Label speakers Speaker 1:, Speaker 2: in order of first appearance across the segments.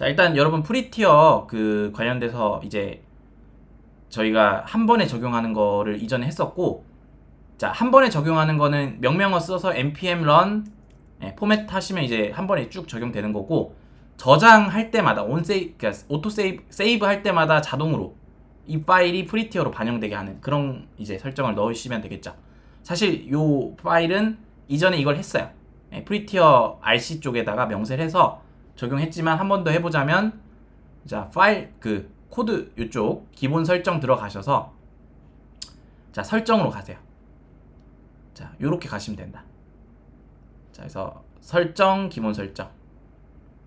Speaker 1: 자, 일단 여러분 프리티어 그 관련돼서 이제 저희가 한 번에 적용하는 거를 이전에 했었고 자, 한 번에 적용하는 거는 명령어 써서 npm run 예, 포맷 하시면 이제 한 번에 쭉 적용되는 거고 저장할 때마다 온 세이 그러니까 오토 세이브 세이브 할 때마다 자동으로 이 파일이 프리티어로 반영되게 하는 그런 이제 설정을 넣으시면 되겠죠. 사실 요 파일은 이전에 이걸 했어요. 예, 프리티어 RC 쪽에다가 명세를 해서 적용했지만 한 번 더 해보자면 자 파일 그 코드 이쪽 기본 설정 들어가셔서 자 설정으로 가세요. 자 요렇게 가시면 된다. 자 그래서 설정 기본 설정.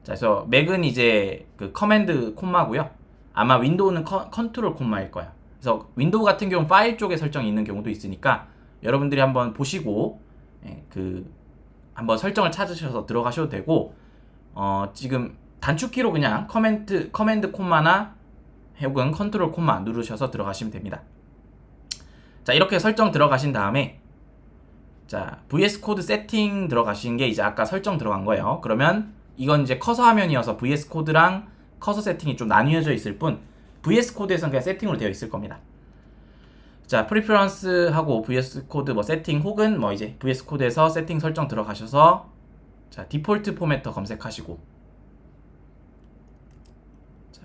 Speaker 1: 자 그래서 맥은 이제 그 커맨드 콤마고요. 아마 윈도우는 컨, 컨트롤 콤마일 거예요. 그래서 윈도우 같은 경우 파일 쪽에 설정이 있는 경우도 있으니까 여러분들이 한번 보시고 예, 그 한번 설정을 찾으셔서 들어가셔도 되고 어, 지금 단축키로 그냥 커맨드 커맨드 콤마나 혹은 컨트롤 콤마 누르셔서 들어가시면 됩니다. 자 이렇게 설정 들어가신 다음에 자 VS 코드 세팅 들어가신 게 이제 아까 설정 들어간 거예요. 그러면 이건 이제 커서 화면이어서 VS 코드랑 커서 세팅이 좀 나뉘어져 있을 뿐 VS 코드에서는 그냥 세팅으로 되어 있을 겁니다. 자, 프리퍼런스 하고 VS 코드 뭐 세팅 혹은 뭐 이제 VS 코드에서 세팅 설정 들어가셔서 자, 디폴트 포매터 검색하시고 자.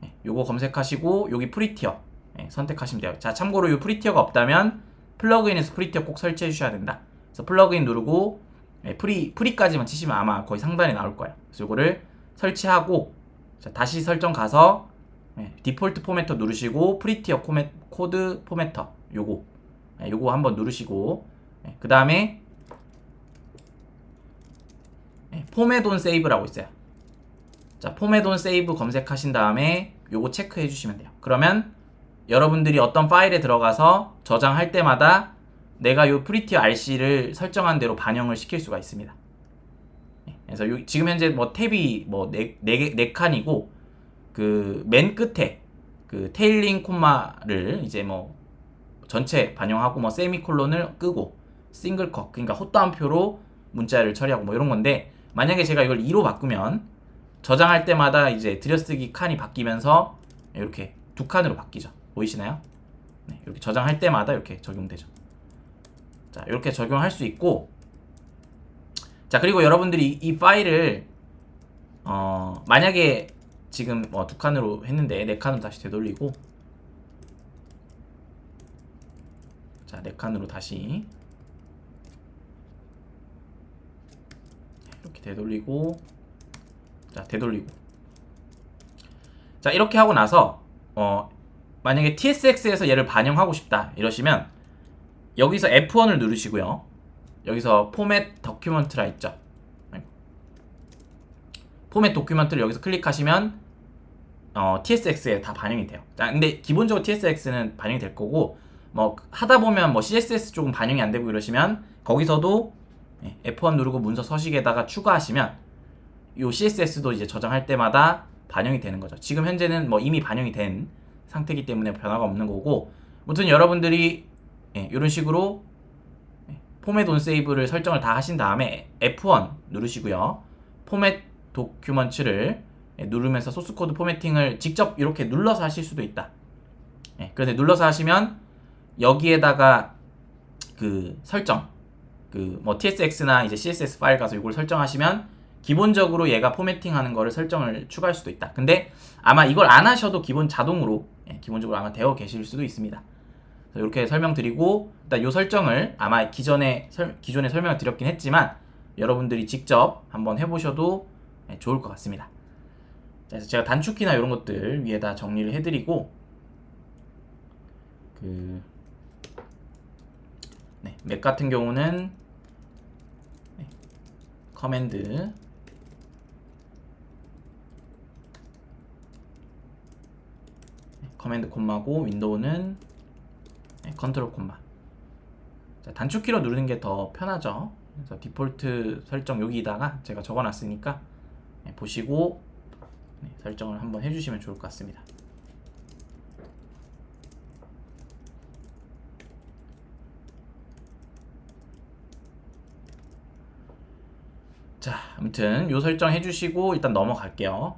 Speaker 1: 네, 요거 검색하시고 여기 프리티어 네, 선택하시면 돼요. 자, 참고로 이 프리티어가 없다면 플러그인에서 프리티어 꼭 설치해 주셔야 된다. 그래서 플러그인 누르고 네, 프리 프리까지만 치시면 아마 거의 상단에 나올 거예요. 그래서 요거를 설치하고 자, 다시 설정 가서 네, 디폴트 포매터 누르시고 프리티어 코드 포매터 요거 네, 요거 한번 누르시고 네, 그 다음에 네, 온 세이브라고 있어요. 자, 온 세이브 검색하신 다음에 요거 체크해 주시면 돼요. 그러면 여러분들이 어떤 파일에 들어가서 저장할 때마다 내가 요 프리티어 RC를 설정한 대로 반영을 시킬 수가 있습니다. 네, 그래서 요, 지금 현재 뭐 탭이 뭐네네 칸이고 그 맨 끝에 그 테일링 콤마를 이제 뭐 전체 반영하고 뭐 세미콜론을 끄고 싱글 컷 그러니까 헛다운표로 문자를 처리하고 뭐 이런 건데 만약에 제가 이걸 2로 바꾸면 저장할 때마다 이제 들여쓰기 칸이 바뀌면서 이렇게 두 칸으로 바뀌죠. 보이시나요? 네, 이렇게 저장할 때마다 이렇게 적용되죠. 자, 이렇게 적용할 수 있고 자, 그리고 여러분들이 이 파일을 어, 만약에 지금 뭐 두 칸으로 했는데 네 칸으로 다시 되돌리고 자, 네 칸으로 다시 이렇게 되돌리고 자, 되돌리고 자, 이렇게 하고 나서 어, 만약에 TSX에서 얘를 반영하고 싶다 이러시면 여기서 F1을 누르시고요. 여기서 포맷 더큐먼트라 있죠. 포맷 도큐먼트를 여기서 클릭하시면 어, TSX에 다 반영이 돼요. 자, 근데 기본적으로 TSX는 반영이 될 거고 뭐 하다 보면 뭐 CSS 쪽은 반영이 안 되고 이러시면 거기서도 예, F1 누르고 문서 서식에다가 추가하시면 요 CSS도 이제 저장할 때마다 반영이 되는 거죠. 지금 현재는 뭐 이미 반영이 된 상태이기 때문에 변화가 없는 거고 무튼 여러분들이 예, 이런 식으로 포맷 온 세이브를 설정을 다 하신 다음에 F1 누르시고요. 포맷 도큐먼트를 예, 누르면서 소스 코드 포매팅을 직접 이렇게 눌러서 하실 수도 있다. 예, 그런데 눌러서 하시면 여기에다가 그 설정 그 뭐 TSX나 이제 CSS 파일 가서 이걸 설정하시면 기본적으로 얘가 포매팅하는 거를 설정을 추가할 수도 있다. 근데 아마 이걸 안 하셔도 기본 자동으로 예, 기본적으로 아마 되어 계실 수도 있습니다. 이렇게 설명드리고 일단 이 설정을 아마 기존에 설, 기존에 설명을 드렸긴 했지만 여러분들이 직접 한번 해보셔도 예, 좋을 것 같습니다. 자, 그래서 제가 단축키나 이런 것들 위에다 정리를 해드리고 그 네, 맥 같은 경우는 네, 커맨드 네, 커맨드 콤마고 윈도우는 네, 컨트롤 콤마. 자, 단축키로 누르는 게 더 편하죠. 그래서 디폴트 설정 여기다가 제가 적어놨으니까 네, 보시고 네, 설정을 한번 해주시면 좋을 것 같습니다. 자, 아무튼 요 설정 해주시고 일단 넘어갈게요.